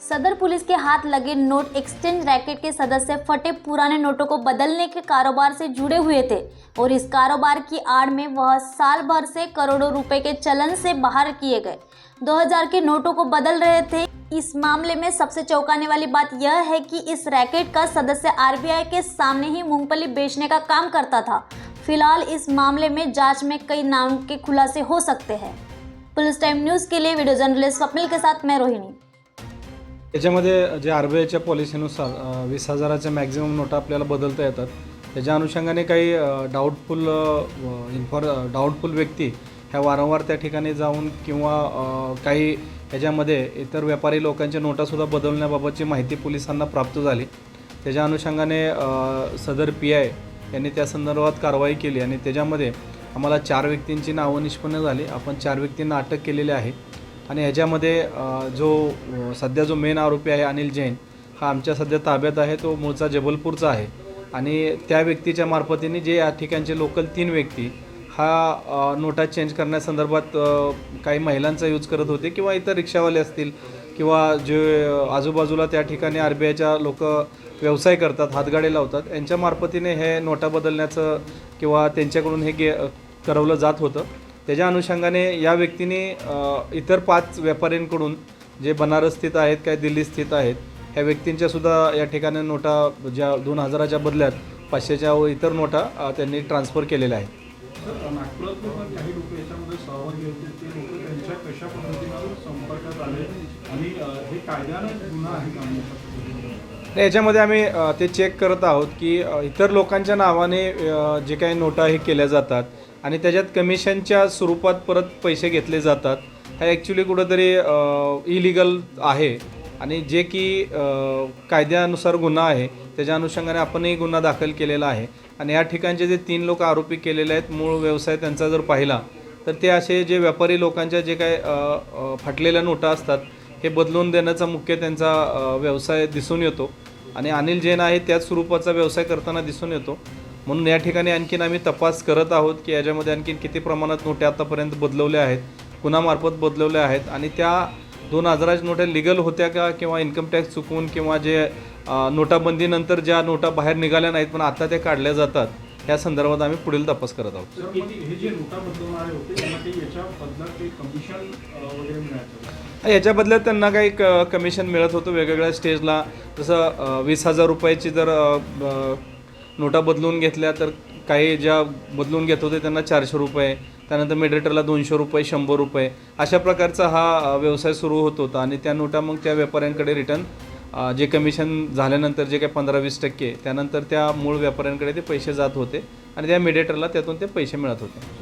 सदर पुलिस के हाथ लगे नोट एक्सचेंज रैकेट के सदस्य फटे पुराने नोटों को बदलने के कारोबार से जुड़े हुए थे और इस कारोबार की आड़ में वह साल भर से करोड़ों रुपए के चलन से बाहर किए गए। 2000 के नोटों को बदल रहे थे। इस मामले में सबसे चौंकाने वाली बात यह है कि इस रैकेट का सदस्य आरबीआई के सामने ही मूंगफली बेचने का काम करता था। फ़िलहाल इस मामले में जाँच में कई नाम के खुलासे हो सकते हैं। पुलिस टाइम न्यूज़ के लिए वीडियो जर्नलिस्ट स्वप्निल के साथ मैं रोहिणी। त्याच्यामध्ये जे आर बी आयच्या पॉलिसीनुसार वीस हजाराच्या मॅक्झिमम नोटा आपल्याला बदलता येतात. त्याच्या अनुषंगाने काही डाऊटफुल इन्फॉर डाऊटफुल व्यक्ती ह्या वारंवार त्या ठिकाणी जाऊन किंवा काही ह्याच्यामध्ये इतर व्यापारी लोकांच्या नोटासुद्धा बदलण्याबाबतची माहिती पोलिसांना प्राप्त झाली. त्याच्या अनुषंगाने सदर पी आय यांनी त्या संदर्भात कारवाई केली आणि त्याच्यामध्ये आम्हाला चार व्यक्तींची नावं निष्पन्न झाली. आपण चार व्यक्तींना अटक केलेली आहे. आणि ह्याच्यामध्ये जो सध्या जो मेन आरोपी आहे अनिल जैन हा आमच्या सध्या ताब्यात आहे तो मूळचा जबलपूरचा आहे. आणि त्या व्यक्तीच्या मार्फतीने जे या ठिकाणचे लोकल तीन व्यक्ती हा नोटा चेंज करण्यासंदर्भात काही महिलांचा यूज करत होते किंवा इतर रिक्षावाले असतील किंवा जे आजूबाजूला त्या ठिकाणी आर बी आयच्या लोक व्यवसाय करतात हातगाडे लावतात यांच्या मार्फतीने हे नोटा बदलण्याचं किंवा त्यांच्याकडून हे गे करवलं जात होतं. त्याच्या अनुषंगाने या व्यक्तीने इतर पाच व्यापाऱ्यांकडून जे बनारस स्थित आहेत काय दिल्ली स्थित आहेत ह्या व्यक्तींच्या सुद्धा या ठिकाणी नोटा ज्या दोन हजाराच्या बदल्यात पाचशेच्या व इतर नोटा त्यांनी ट्रान्सफर केलेल्या आहेत. सहभागी याच्यामध्ये आम्ही ते चेक करत आहोत की इतर लोकांच्या नावाने जे काही नोटा हे केल्या जातात आणि त्याच्यात कमिशनच्या स्वरूपात परत पैसे घेतले जातात. हा ॲक्च्युली कुठंतरी इलिगल आहे आणि जे की कायद्यानुसार गुन्हा आहे त्याच्या अनुषंगाने आपणही गुन्हा दाखल केलेला आहे. आणि या ठिकाणचे जे तीन लोक आरोपी केलेले आहेत मूळ व्यवसाय त्यांचा जर पाहिला तर ते असे जे व्यापारी लोकांच्या जे काय फाटलेल्या नोटा असतात हे बदलून देण्याचा मुख्य त्यांचा व्यवसाय दिसून येतो. आणि अनिल जैन आहे त्याच स्वरूपाचा व्यवसाय करताना दिसून येतो. म्हणून या ठिकाणी आणखीन आम्ही तपास करत आहोत की याच्यामध्ये आणखीन किती प्रमाणात नोट्या आतापर्यंत बदलवल्या आहेत कुणामार्फत बदलवल्या आहेत. आणि त्या दोन हजाराच्या नोट्या लिगल होत्या का किंवा इन्कम टॅक्स चुकवून किंवा जे नोटाबंदीनंतर ज्या नोटा बाहेर निघाल्या नाहीत पण आता त्या काढल्या जातात या संदर्भात आम्ही पुढील तपास करत आहोत. सर मग हे जे नोटा बदलवणारे होते त्यांना काही याच्या बदल्यात काही कमिशन अ, वगैरे मिळायचं का? याच्या बदल्यात त्यांना काही क कमिशन मिळत होतं वेगवेगळ्या स्टेजला जसं वीस हजार रुपयाची जर अ, नोटा बदलून घेतल्या तर काही ज्या बदलून घेत होते त्यांना चारशे रुपये. त्यानंतर मिडिएटरला दोनशे रुपये शंभर रुपये. अशा प्रकारचा हा अ, व्यवसाय सुरू होत होता आणि त्या नोटा मग त्या व्यापाऱ्यांकडे रिटर्न जे कमिशन झाल्यानंतर जे काही पंधरा वीस टक्के त्यानंतर त्या मूळ व्यापाऱ्यांकडे ते पैसे जात होते आणि त्या मिडिएटरला त्यातून ते पैसे मिळत होते.